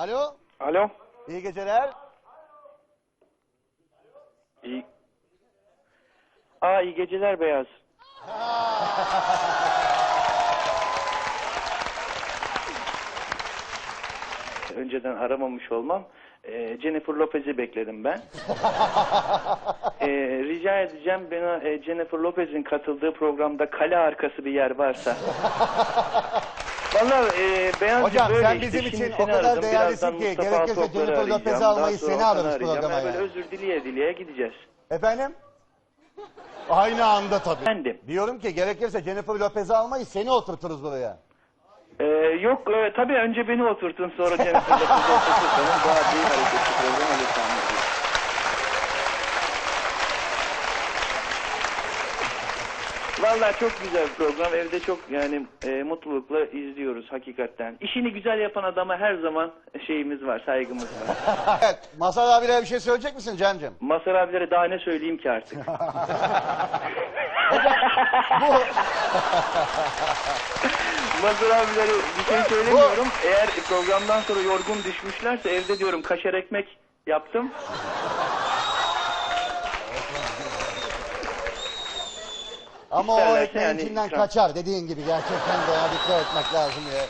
Alo. Alo. İyi geceler. İyi. Aa iyi geceler Beyaz. Önceden aramamış olmam. Ee, Jennifer Lopez'i bekledim ben. Ee, rica edeceğim bana e, Jennifer Lopez'in katıldığı programda kale arkası bir yer varsa. Vallahi e, Beyaz Hocam, böyle sen işte. bizim Şimdi için o seni kadar aradım. değerlisin Birazdan ki, Mustafa gerekirse Toplar'ı Jennifer Lopez'i. Daha almayı sonra seni Okan'ı alırız arayacağım. programa Yani böyle ya. özür dileye dileye gideceğiz. Efendim? Aynı anda tabii. Efendim. Diyorum ki gerekirse Jennifer Lopez'i almayı seni oturturuz buraya. Ee, yok e, tabii önce beni oturtun sonra Jennifer Lopez'i oturtursanız daha büyük Vallahi çok güzel bir program. Evde çok yani e, mutlulukla izliyoruz hakikaten. İşini güzel yapan adama her zaman şeyimiz var, saygımız var. evet. Masal abilere bir şey söyleyecek misin Cem'cim? Masar abilere daha ne söyleyeyim ki artık? Bu Mazhar abilere bir şey söylemiyorum. Eğer programdan sonra yorgun düşmüşlerse evde diyorum kaşar ekmek yaptım. Ama o İsterlerse ekmeğin yani içinden ikram. kaçar dediğin gibi gerçekten de ya dikkat etmek lazım ya.